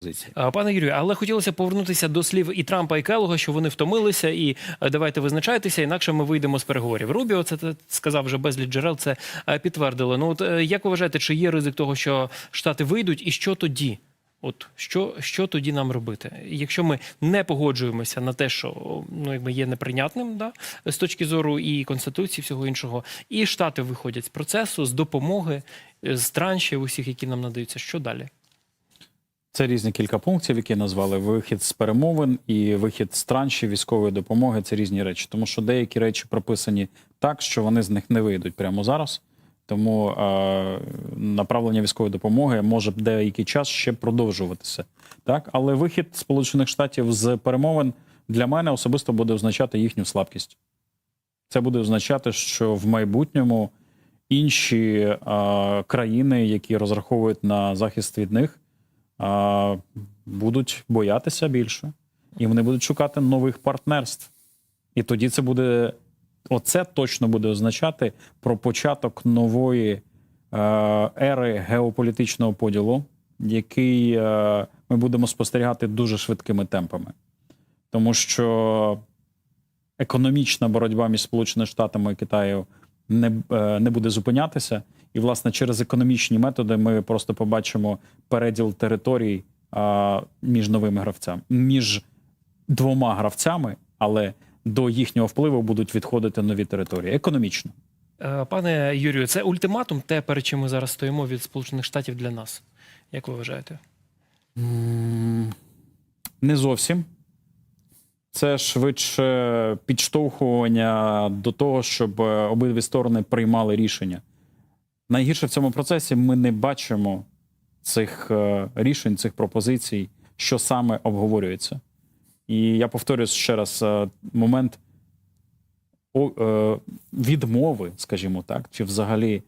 позиції. Пане Юрію, але хотілося повернутися до слів і Трампа і Келога, що вони втомилися, і е, давайте визначайтеся, інакше ми вийдемо з переговорів. Рубіо це сказав вже безліч джерел. Це е, підтвердили. Ну от е, як ви вважаєте, чи є ризик того, що штати вийдуть, і що тоді? От що, що тоді нам робити, якщо ми не погоджуємося на те, що ну якби є неприйнятним, да з точки зору і конституції, всього іншого, і штати виходять з процесу з допомоги, е, з траншів усіх, які нам надаються. Що далі? Це різні кілька пунктів, які назвали вихід з перемовин і вихід з траншів військової допомоги. Це різні речі, тому що деякі речі прописані так, що вони з них не вийдуть прямо зараз. Тому е, направлення військової допомоги може деякий час ще продовжуватися. Так, але вихід Сполучених Штатів з перемовин для мене особисто буде означати їхню слабкість. Це буде означати, що в майбутньому інші е, країни, які розраховують на захист від них, будуть боятися більше, і вони будуть шукати нових партнерств. І тоді це буде, оце точно буде означати про початок нової е, ери геополітичного поділу, який е, ми будемо спостерігати дуже швидкими темпами. Тому що економічна боротьба між Сполученими Штатами і Китаєм не, е, не буде зупинятися. І, власне, через економічні методи ми просто побачимо переділ територій а, між новими гравцями, між двома гравцями, але до їхнього впливу будуть відходити нові території економічно. Е, Пане Юрію, це ультиматум, те, перед чим ми зараз стоїмо від Сполучених Штатів для нас. Як ви вважаєте? Не зовсім. Це швидше підштовхування до того, щоб е, обидві сторони приймали рішення. Найгірше в цьому процесі ми не бачимо цих е, рішень, цих пропозицій, що саме обговорюється. І я повторюю ще раз: е, момент відмови, скажімо так, чи взагалі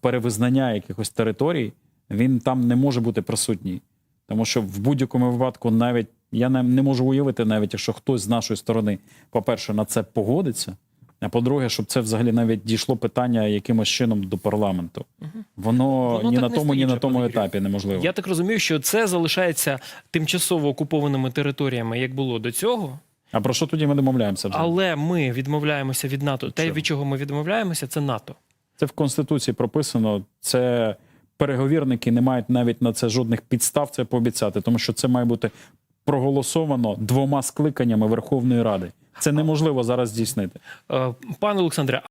перевизнання якихось територій, він там не може бути присутній. Тому що в будь-якому випадку, навіть я не, не можу уявити, навіть якщо хтось з нашої сторони, по-перше, на це погодиться. А по-друге, щоб це взагалі навіть дійшло питання якимось чином до парламенту. Воно, Воно ні на тому, ні на тому Юрію. етапі неможливо. Я так розумію, що це залишається тимчасово окупованими територіями, як було до цього. А про що тоді ми домовляємося? взагалі? Але ми відмовляємося від НАТО. Те, від чого ми відмовляємося, це НАТО. Це в Конституції прописано. Це переговірники не мають навіть на це жодних підстав це пообіцяти, тому що це має бути проголосовано двома скликаннями Верховної Ради. Це неможливо зараз здійснити. Е, Пане Олександре,